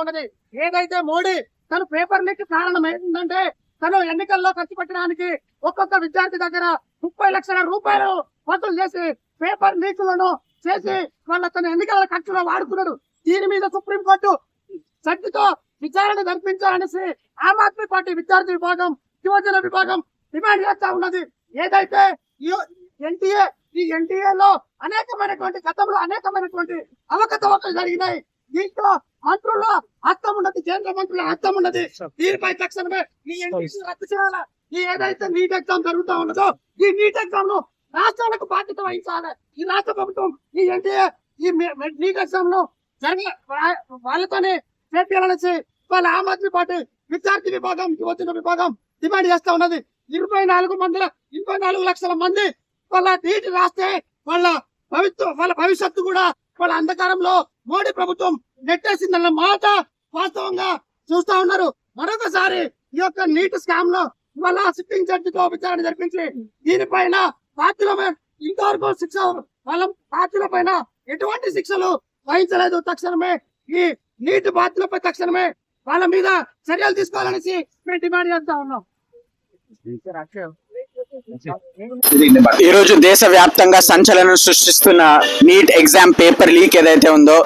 ఉన్నది ఏదైతే మోడీ తను పేపర్ లీక్ కారణం తను ఎన్నికల్లో ఖర్చు పెట్టడానికి ఒక్కొక్క విద్యార్థి దగ్గర ముప్పై లక్షల రూపాయలు వసూలు చేసి పేపర్ లీకులను చేసి వాళ్ళ తన ఎన్నికల ఖర్చులో వాడుకున్నాడు. దీని మీద సుప్రీంకోర్టు శక్తితో విచారణ జరిపించాలనేసి ఆమ్ ఆద్మీ పార్టీ విద్యార్థి విభాగం యువజన విభాగం డిమాండ్ చేస్తా ఉన్నది. ఏదైతే ఎన్టీఏ ఈ ఎన్టీఏలో అనేకమైనటువంటి గతంలో అనేకమైనటువంటి అవకతవకలు జరిగినాయి. దీంట్లో మంత్రుల హస్తం ఉన్నది కేంద్ర మంత్రుల హస్తం ఉన్నది. దీనిపై తక్షణమే ఈ ఎన్టీసీ రద్దు చేయాలి? ఈ ఏదైతే నీట్ ఎగ్జామ్ జరుగుతా ఉన్నదో ఈ నీట్ ఎగ్జామ్ను రాష్ట్రాలకు బాధ్యత వహించాలి. ఈ రాష్ట్ర ప్రభుత్వం ఈ ఎన్టీఏ ఈ నీట్ ఎగ్జామ్ను జరిగే వాళ్ళతోనే చేపించాలనేసి వాళ్ళ ఆమ్ ఆద్మీ పార్టీ విద్యార్థి విభాగం యువజన విభాగం డిమాండ్ చేస్తా ఉన్నది. ఇరవై నాలుగు మంది ఇరవై నాలుగు లక్షల మంది వాళ్ళ నీటి రాస్తే వాళ్ళ భవిష్యత్తు వాళ్ళ భవిష్యత్తు కూడా వాళ్ళ అంధకారంలో మోడీ ప్రభుత్వం నెట్టేసిందన్న మాట వాస్తవంగా చూస్తా ఉన్నారు. మరొకసారి ఈ యొక్క నీటి స్కామ్లో ఇవాళ సిట్టింగ్ జడ్జితో విచారణ జరిపించి దీనిపైన పార్టీల ఇంతవరకు శిక్ష వాళ్ళ పార్టీల పైన ఎటువంటి శిక్షలు వహించలేదు. తక్షణమే ఈ నీటి బాధ్యులపై తక్షణమే వాళ్ళ మీద చర్యలు తీసుకోవాలనేసి మేము డిమాండ్ చేస్తా ఉన్నాం. ఈ రోజు దేశవ్యాప్తంగా సంచలనం సృష్టిస్తున్న నీట్ ఎగ్జామ్ పేపర్ లీక్ ఏదైతే ఉందో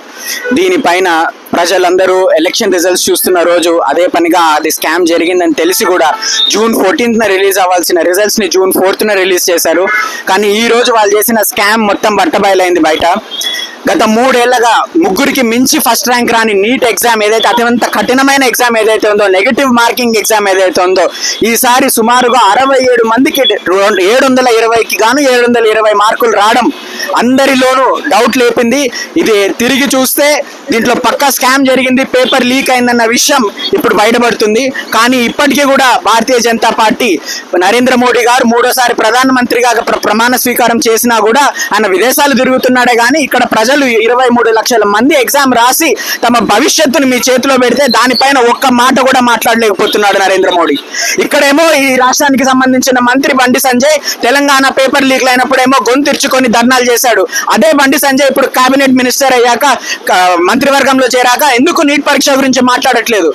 దీనిపైన ప్రజలందరూ ఎలక్షన్ రిజల్ట్స్ చూస్తున్న రోజు అదే పనిగా అది స్కామ్ జరిగిందని తెలిసి కూడా జూన్ ఫోర్టీన్త్ రిలీజ్ అవ్వాల్సిన రిజల్ట్స్ని జూన్ ఫోర్త్ రిలీజ్ చేశారు. కానీ ఈ రోజు వాళ్ళు చేసిన స్కామ్ మొత్తం బట్టబయలైంది బయట. గత మూడేళ్ళగా ముగ్గురికి మించి ఫస్ట్ ర్యాంక్ రాని నీట్ ఎగ్జామ్ ఏదైతే అత్యంత కఠినమైన ఎగ్జామ్ ఏదైతే ఉందో నెగిటివ్ మార్కింగ్ ఎగ్జామ్ ఏదైతే ఉందో ఈసారి సుమారుగా అరవై ఏడు మందికి ఏడు వందల ఇరవైకి గాను ఏడు వందల ఇరవై మార్కులు రావడం అందరిలోనూ డౌట్ లేపింది. ఇది తిరిగి చూస్తే దీంట్లో పక్కా స్కామ్ జరిగింది పేపర్ లీక్ అయిందన్న విషయం ఇప్పుడు బయటపడుతుంది. కానీ ఇప్పటికీ కూడా భారతీయ జనతా పార్టీ నరేంద్ర మోడీ గారు మూడోసారి ప్రధానమంత్రిగా ప్ర- ప్రమాణ స్వీకారం చేసినా కూడా ఆయన విదేశాలు తిరుగుతున్నాడే కానీ ఇక్కడ ప్రజలు ఇరవై మూడు లక్షల మంది ఎగ్జామ్ రాసి తమ భవిష్యత్తును మీ చేతిలో పెడితే దానిపైన ఒక్క మాట కూడా మాట్లాడలేకపోతున్నాడు నరేంద్ర మోడీ. ఇక్కడేమో ఈ రాష్ట్రానికి సంబంధించిన మంత్రి బండి సంజయ్ తెలంగాణ పేపర్ లీక్ అయినప్పుడేమో గొంతిర్చుకొని ధర్నాలు చేశాడు. అదే బండి సంజయ్ ఇప్పుడు కేబినెట్ మినిస్టర్ అయ్యాక మంత్రివర్గంలో చేరాక ఎందుకు నీట్ పరీక్ష గురించి మాట్లాడట్లేదు?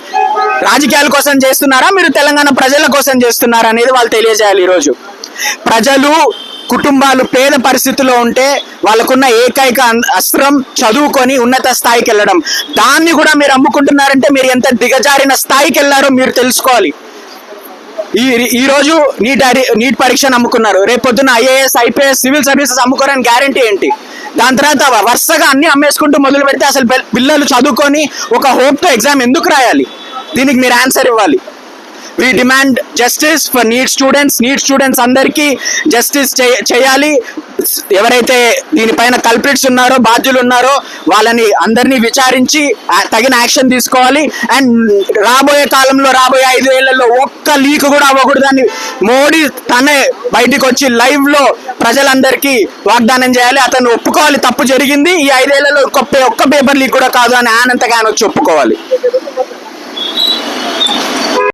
రాజకీయాల కోసం చేస్తున్నారా? మీరు తెలంగాణ ప్రజల కోసం చేస్తున్నారా అనేది వాళ్ళు తెలియజేయాలి ఈరోజు. ప్రజలు కుటుంబాలు పేద పరిస్థితిలో ఉంటే వాళ్ళకున్న ఏకైక అస్త్రం చదువుకొని ఉన్నత స్థాయికి వెళ్ళడం. దాన్ని కూడా మీరు అమ్ముకుంటున్నారంటే మీరు ఎంత దిగజారిన స్థాయికి వెళ్ళారో మీరు తెలుసుకోవాలి. ఈ ఈ రోజు నీట్ నీట్ పరీక్షను అమ్ముకున్నారు రేపు పొద్దున్న ఐఏఎస్ ఐపీఎస్ సివిల్ సర్వీసెస్ అమ్ముకోరని గ్యారంటీ ఏంటి? దాని తర్వాత వరుసగా అన్ని అమ్మేసుకుంటూ మొదలు పెడితే అసలు పిల్లలు చదువుకొని ఒక హోప్తో ఎగ్జామ్ ఎందుకు రాయాలి? దీనికి మీరు ఆన్సర్ ఇవ్వాలి. We demand justice for NEET students NEET students అందరికీ జస్టిస్ చేయాలి. ఎవరైతే దీనిపైన కల్ప్రిట్స్ ఉన్నారో బాధ్యులు ఉన్నారో వాళ్ళని అందరినీ విచారించి తగిన యాక్షన్ తీసుకోవాలి. అండ్ రాబోయే కాలంలో రాబోయే ఐదు ఏళ్ళలో ఒక్క లీక్ కూడా అవ్వకూడదని మోడీ తనే బయటికి వచ్చి లైవ్లో ప్రజలందరికీ వాగ్దానం చేయాలి. అతను ఒప్పుకోవాలి. తప్పు జరిగింది. ఈ ఐదేళ్ళలో ఒక్క ఒక్క పేపర్ లీక్ కూడా కాదు అని ఆనంతగా ఆయన వచ్చి ఒప్పుకోవాలి.